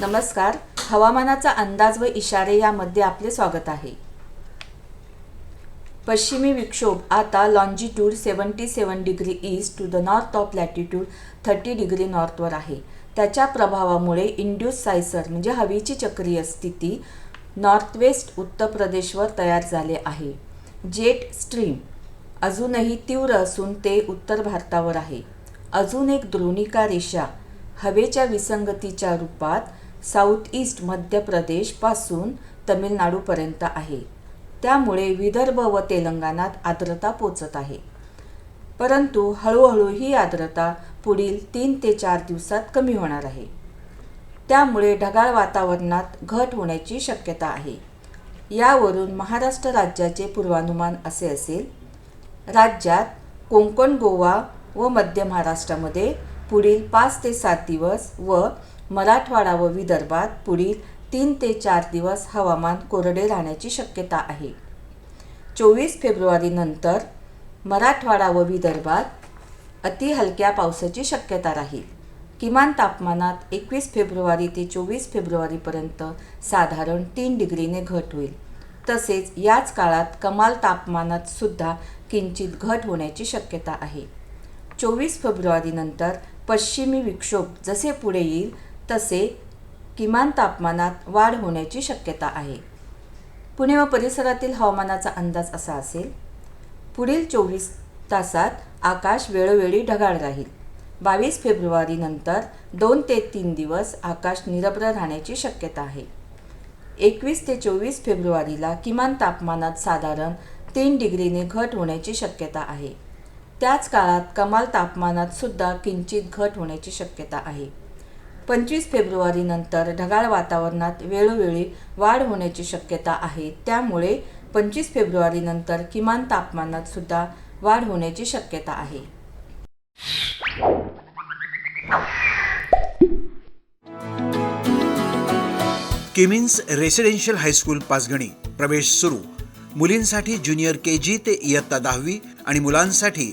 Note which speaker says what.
Speaker 1: नमस्कार. हवामानाचा अंदाज व इशारे यामध्ये आपले स्वागत आहे. पश्चिमी विक्षोभ. आता longitude seventy seven degree east to the north of latitude thirty degree नॉर्थवर आहे. त्याच्या प्रभावामुळे इंड्यूस सायसर म्हणजे हवेची चक्रीय स्थिती नॉर्थवेस्ट उत्तर प्रदेशवर तयार झाले आहे. जेट स्ट्रीम अजूनही तीव्र असून ते उत्तर भारतावर आहे. अजून एक द्रोणिका रेषा हवेच्या विसंगतीच्या रूपात साऊथ ईस्ट मध्य प्रदेशपासून तमिळनाडूपर्यंत आहे. त्यामुळे विदर्भ व तेलंगणात आर्द्रता पोचत आहे. परंतु हळूहळू ही आर्द्रता पुढील तीन ते चार दिवसात कमी होणार आहे. त्यामुळे ढगाळ वातावरणात घट होण्याची शक्यता आहे. यावरून महाराष्ट्र राज्याचे पूर्वानुमान असे असेल राज्यात कोकण गोवा व मध्य महाराष्ट्रामध्ये पुढील पाच ते सात दिवस व मराठवाडा व विदर्भात पुढील तीन ते चार दिवस हवामान कोरडे राहण्याची शक्यता आहे. चोवीस फेब्रुवारीनंतर मराठवाडा व विदर्भात अति हलक्या पावसाची शक्यता राहील. किमान तापमानात एकवीस फेब्रुवारी ते चोवीस फेब्रुवारीपर्यंत साधारण तीन डिग्रीने घट होईल. तसेच याच काळात कमाल तापमानात सुद्धा किंचित घट होण्याची शक्यता आहे. चोवीस फेब्रुवारीनंतर पश्चिमी विक्षोभ जसे पुढे येईल तसे किमान तापमानात वाढ होण्याची शक्यता आहे. पुणे व परिसरातील हवामानाचा अंदाज असा असेल पुढील चोवीस तासात आकाश वेळोवेळी ढगाळ राहील. बावीस फेब्रुवारीनंतर दोन ते तीन दिवस आकाश निरभ्र राहण्याची शक्यता आहे. एकवीस ते चोवीस फेब्रुवारीला किमान तापमानात साधारण तीन डिग्रीने घट होण्याची शक्यता आहे. त्याच काळात कमाल तापमानात सुद्धा किंचित घट होण्याची शक्यता आहे. पंचवीस फेब्रुवारीनंतर ढगाळ वातावरणात वेळोवेळी वाढ होण्याची शक्यता आहे. त्यामुळे पंचवीस फेब्रुवारीनंतर किमान तापमानात सुद्धा वाढ होण्याची शक्यता आहे.
Speaker 2: किमिन्स रेसिडेन्शियल हायस्कूल पाचगणी प्रवेश सुरू. मुलींसाठी ज्युनियर के जी ते इयत्ता दहावी आणि मुलांसाठी